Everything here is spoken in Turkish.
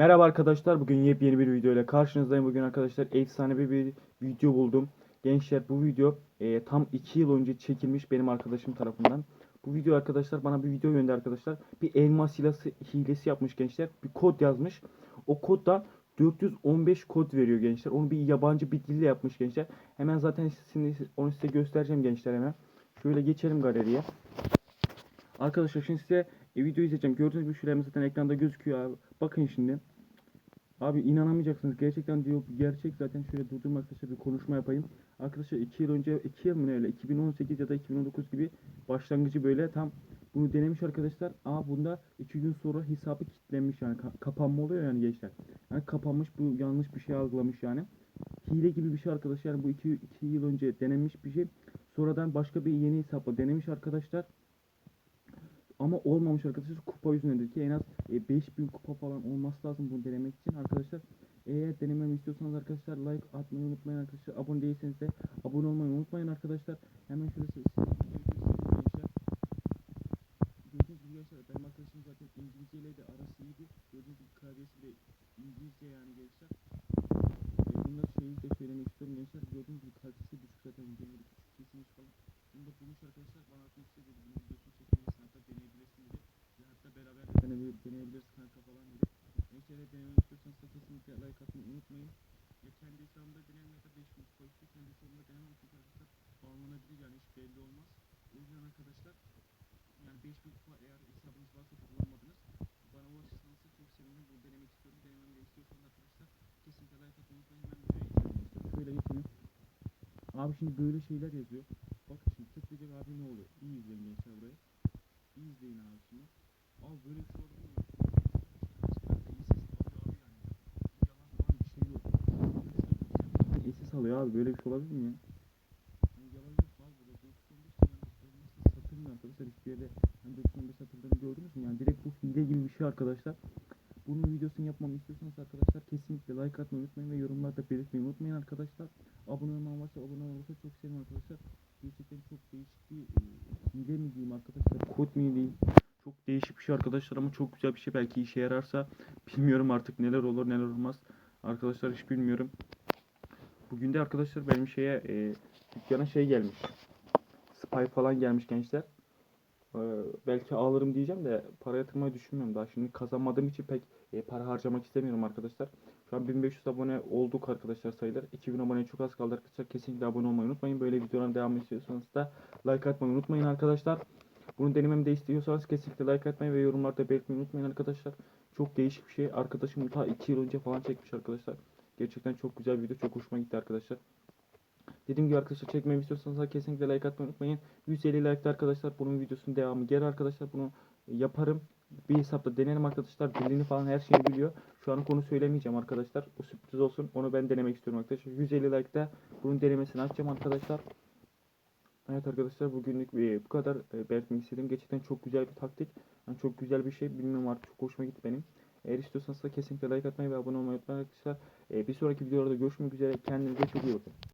Merhaba arkadaşlar. Bugün yepyeni bir video ile karşınızdayım. Bugün arkadaşlar efsane bir, bir video buldum. Gençler bu video e, tam 2 yıl önce çekilmiş benim arkadaşım tarafından. Bu video arkadaşlar bana bir video gönderdi arkadaşlar. Bir elmas hilesi, hilesi yapmış gençler. Bir kod yazmış. O kod da 415 kod veriyor gençler. Onu bir yabancı bir dille yapmış gençler. Hemen zaten şimdi onu size göstereceğim gençler hemen. Şöyle geçelim galeriye. Arkadaşlar şimdi size e, video izleyeceğim. Gördüğünüz gibi şuraya zaten ekranda gözüküyor abi. Bakın şimdi. Abi inanamayacaksınız. Gerçekten diyor gerçek zaten şöyle durdurma arkadaşlar bir konuşma yapayım. Arkadaşlar 2 yıl önce 2 yıl mı ne öyle 2018 ya da 2019 gibi başlangıcı böyle tam bunu denemiş arkadaşlar. Aa bunda 2 gün sonra hesabı kilitlenmiş yani ka- kapanma oluyor yani gençler. Yani kapanmış bu yanlış bir şey algılamış yani. Hile gibi bir şey arkadaşlar. Yani bu 2 2 yıl önce denenmiş bir şey. Sonradan başka bir yeni hesapla denemiş arkadaşlar. Ama olmamış arkadaşlar kupa yüzündedir ki en az e, 5000 kupa falan olması lazım bunu denemek için arkadaşlar. Eğer denememi istiyorsanız arkadaşlar like atmayı unutmayın arkadaşlar. Abone değilseniz de abone olmayı unutmayın arkadaşlar. Hemen şurası size gençler. Gördüğünüz gibi gençler benim arkadaşım zaten İngilizce ile de arası iyiydi. Gördüğünüz gibi klavyesi de İngilizce yani gençler. E, bunlar şeyi de söylemek istiyorum gençler. Gördüğünüz gibi kalitesi düşük zaten videoları küçük kesilmiş falan. Bunu da bulmuş arkadaşlar bana atmak istedi. Bunun videosunu çekebilirsin hatta deneyebilirsin dedi. Ve hatta beraber de deneyebilir, deneyebiliriz kanka falan dedi. Neyse eğer denemek istiyorsanız da kesinlikle like atmayı unutmayın. Ya kendi hesabımda denerim ya da 5000 kupa üstü kendi hesabımda denemem çünkü arkadaşlar bağlanabilir yani hiç belli olmaz. O yüzden arkadaşlar yani 5000 kupa eğer hesabınız varsa da bulamadınız. Bana ulaşırsanız çok sevinirim. Bunu denemek istiyorum. Denememi de istiyorsanız arkadaşlar kesinlikle like atmayı unutmayın. Hemen videoya. Şöyle geçelim. Abi şimdi böyle şeyler yazıyor. Bak şimdi tıklayacak abi ne oluyor? İyi izleyin gençler burayı. İyi izleyin abi şimdi. Abi böyle bir şey olabilir mi? Esis alıyor abi böyle bir şey olabilir mi ya? Yani yalan yok abi burada 915 yani olmazsa satılmıyor arkadaşlar hiçbir yerde hani 915 satıldığını gördünüz mü? Yani direkt bu hile gibi bir şey arkadaşlar. Bunun videosunu yapmamı istiyorsanız arkadaşlar kesinlikle like atmayı unutmayın ve yorumlarda belirtmeyi unutmayın arkadaşlar. Abone olmayan varsa abone olursa çok sevinirim arkadaşlar. Gerçekten çok değişik bir hile mi diyeyim arkadaşlar, kod mi diyeyim. Çok değişik bir şey arkadaşlar ama çok güzel bir şey. Belki işe yararsa bilmiyorum artık neler olur neler olmaz. Arkadaşlar hiç bilmiyorum. Bugün de arkadaşlar benim şeye e, dükkana şey gelmiş. Spy falan gelmiş gençler. Ee, belki alırım diyeceğim de para yatırmayı düşünmüyorum daha. Şimdi kazanmadığım için pek e, para harcamak istemiyorum arkadaşlar. Şu an 1500 abone olduk arkadaşlar sayılır. 2000 abone çok az kaldı arkadaşlar. Kesinlikle abone olmayı unutmayın. Böyle videoların devamı istiyorsanız da like atmayı unutmayın arkadaşlar. Bunu denememi de istiyorsanız kesinlikle like atmayı ve yorumlarda belirtmeyi unutmayın arkadaşlar. Çok değişik bir şey. Arkadaşım ta 2 yıl önce falan çekmiş arkadaşlar. Gerçekten çok güzel bir video. Çok hoşuma gitti arkadaşlar. Dediğim gibi arkadaşlar çekmemi istiyorsanız kesinlikle like atmayı unutmayın. 150 like'da arkadaşlar bunun videosunun devamı gelir arkadaşlar. Bunu yaparım. Bir hesapta denerim arkadaşlar. Dilini falan her şeyi biliyor. Şu an konu söylemeyeceğim arkadaşlar. O sürpriz olsun. Onu ben denemek istiyorum arkadaşlar. 150 like'da bunun denemesini açacağım arkadaşlar. Evet arkadaşlar bugünlük e, bu kadar e, belirtmek istedim. Gerçekten çok güzel bir taktik. Yani çok güzel bir şey. Bilmiyorum artık çok hoşuma gitti benim. Eğer istiyorsanız da kesinlikle like atmayı ve abone olmayı unutmayın arkadaşlar. E, bir sonraki videolarda görüşmek üzere. Kendinize çok iyi bakın.